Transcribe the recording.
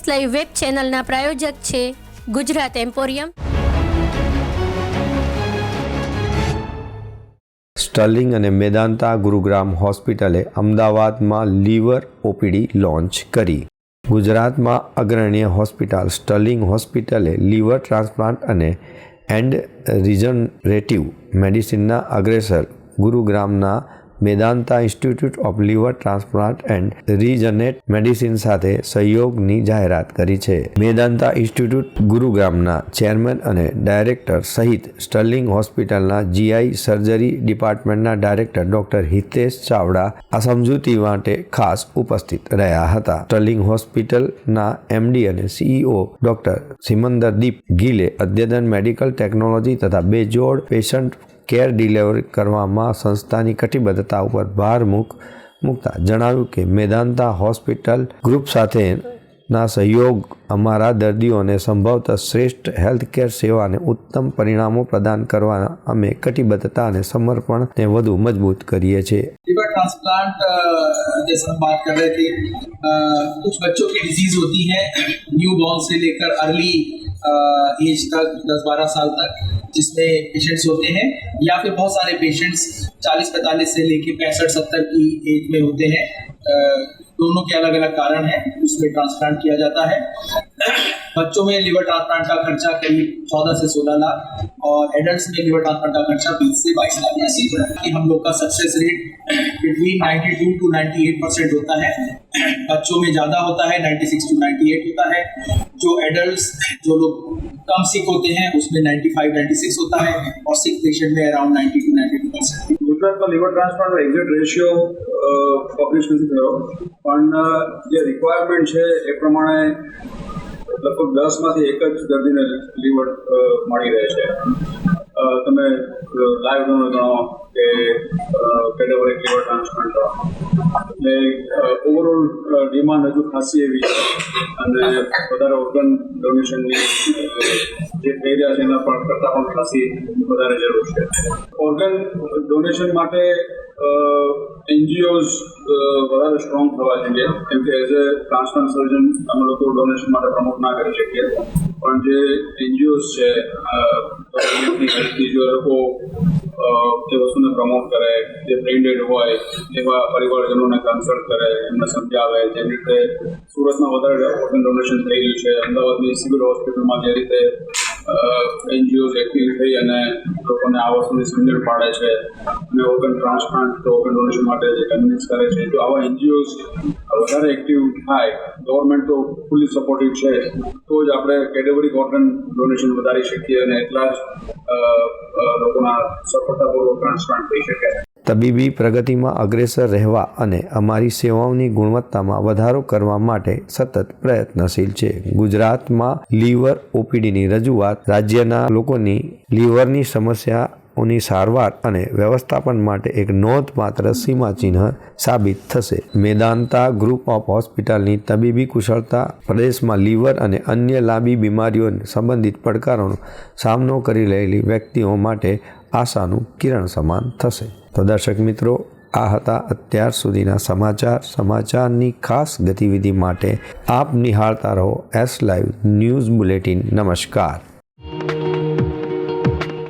S live web ચેનલના પ્રાયોજક છે Gujarat emporium. Sterling અને મેદાંતા ગુરુગ્રામ હોસ્પિટલે અમદાવાદમાં લીવર ઓપીડી લોન્ચ કરી. ગુજરાતમાં અગ્રણીય હોસ્પિટલ સ્ટર્લિંગ હોસ્પિટલે લીવર ટ્રાન્સપ્લાન્ટ અને એન્ડ રિજનરેટિવ મેડિસિનના અગ્રેસર ગુરુગ્રામના Medanta institute of liver transplant and regenerative medicine સાથે સહયોગની જાહેરાત કરી છે. મેદાંતા ઇન્સ્ટિટ્યૂટ ગુરુગ્રામના ચેરમેન અને ડાયરેક્ટર સહિત સ્ટર્લિંગ હોસ્પિટલના જીઆઈ સર્જરી ડિપાર્ટમેન્ટના ડાયરેક્ટર ડોક્ટર હિતેશ ચાવડા આ સમજૂતી માટે ખાસ ઉપસ્થિત રહ્યા હતા. સ્ટર્લિંગ હોસ્પિટલના એમડી અને સીઈઓ ડોક્ટર સિમંદરદીપ ગીલે અદ્યતન મેડિકલ ટેકનોલોજી તથા બેજોડ પેશન્ટ કેર ડિલિવરી કરવામાં સંસ્થાની કટિબદ્ધતા ઉપર ભાર મૂક મૂકતા જણાવ્યું કે મેદાંતા હોસ્પિટલ ગ્રુપ સાથેના સહયોગ અમારા દર્દીઓને સંભવતઃ શ્રેષ્ઠ હેલ્થકેર સેવાને ઉત્તમ પરિણામો પ્રદાન કરવાના અમે કટિબદ્ધતા અને સમર્પણને વધુ મજબૂત કરીએ છીએ लिवर ट्रांसप्लांट जैसे हम बात कर रहे थे अ, कुछ बच्चों की डिजीज होती है न्यू बॉर्न से लेकर अर्ली एज तक दस बारह साल तक जिसमें पेशेंट्स होते हैं, या फिर बहुत सारे पेशेंट्स 40 45 से लेके पैंसठ, सत्तर की एज में होते हैं। दोनों के अलग अलग कारण हैं, उसमें ट्रांसप्लांट किया जाता है। बच्चों में लिवर ट्रांसप्लांट का खर्चा करीब 14 से 16 लाख और एडल्ट्स में लिवर ट्रांसप्लांट का खर्चा 20 से 22 लाख ऐसी कि हम लोग का success rate between 92 to 98 percent होता है बच्चों में ज़्यादा होता है 96 टू 98 होता है जो एडल्ट्स जो लोग कम सिक होते हैं उसमें 95 96 होता है और सिक पेशेंट में अराउंड 90 टू 92 परसेंट ગુજરાતમાં લીવર ટ્રાન્સપ્લાન્ટનો એક્ઝેક્ટ રેશિયો પબ્લિશ નથી થયો પણ અ, જે રિક્વાયરમેન્ટ છે એ પ્રમાણે લગભગ દસમાંથી એક જ દર્દીને લીવર મળી રહે છે. તમે લાઈવ ડોનર ગણો કે કેટેગોરી લીવર ટ્રાન્સપ્લાન્ટ એટલે ઓવરઓલ ડિમાન્ડ હજુ ખાસી એવી છે. અને વધારે ઓર્ગન ડોનેશનની જે થઈ રહ્યા છે એના પણ કરતાં પણ ખાસી વધારે જરૂર છે. ઓર્ગન ડોનેશન માટે એનજીઓઝ વધારે સ્ટ્રોંગ થવા જોઈએ કેમ કે એઝ એ ટ્રાન્સપ્લાન્ટ સર્જન અમે લોકો ડોનેશન માટે પ્રમોટ ના કરી શકીએ પણ જે એનજીઓઝ છે જો લોકો જે વસ્તુને પ્રમોટ કરે જે બ્રેન્ડેડ હોય એવા પરિવારજનોને કન્સલ્ટ કરે એમને સમજાવે જે રીતે સુરતમાં વધારે ઓર્ગન ડોનેશન થઈ રહ્યું છે અમદાવાદની સિવિલ હોસ્પિટલમાં જે રીતે એનજીઓ એક્ટિવ થઈ અને લોકોને આ વસ્તુની સમજણ પાડે છે અને ઓર્ગન ટ્રાન્સપ્લાન્ટ કે ઓર્ગન ડોનેશન માટે જે કન્વિન્સ કરે છે. જો આવા એનજીઓ વધારે એક્ટિવ થાય ગવર્મેન્ટ તો ફૂલી સપોર્ટિવ છે, તો જ આપણે કેટેગરી ઓર્ગન ડોનેશન વધારી શકીએ અને એટલા જ લોકોના સફળતાપૂર્વક ટ્રાન્સપ્લાન્ટ થઈ શકે. તબીબી પ્રગતિમાં અગ્રેસર રહેવા અને અમારી સેવાઓની ગુણવત્તામાં વધારો કરવા માટે સતત પ્રયત્નશીલ છે. ગુજરાતમાં લીવર ઓપીડીની રજૂઆત રાજ્યના લોકોની લીવરની સમસ્યાઓની સારવાર અને વ્યવસ્થાપન માટે એક નોંધપાત્ર સીમાચિહ્ન સાબિત થશે. મેદાંતા ગ્રુપ ઓફ હોસ્પિટલની તબીબી કુશળતા, પ્રદેશમાં લીવર અને અન્ય લાંબી બીમારીઓને સંબંધિત પડકારોનો સામનો કરી રહેલી વ્યક્તિઓ માટે આશાનું કિરણ સમાન થશે. તો દર્શક મિત્રો, આ હતા અત્યાર સુધીના સમાચાર. સમાચારની ખાસ ગતિવિધિ માટે આપ નિહાળતા રહો એસ લાઈવ ન્યૂઝ બુલેટિન નમસ્કાર.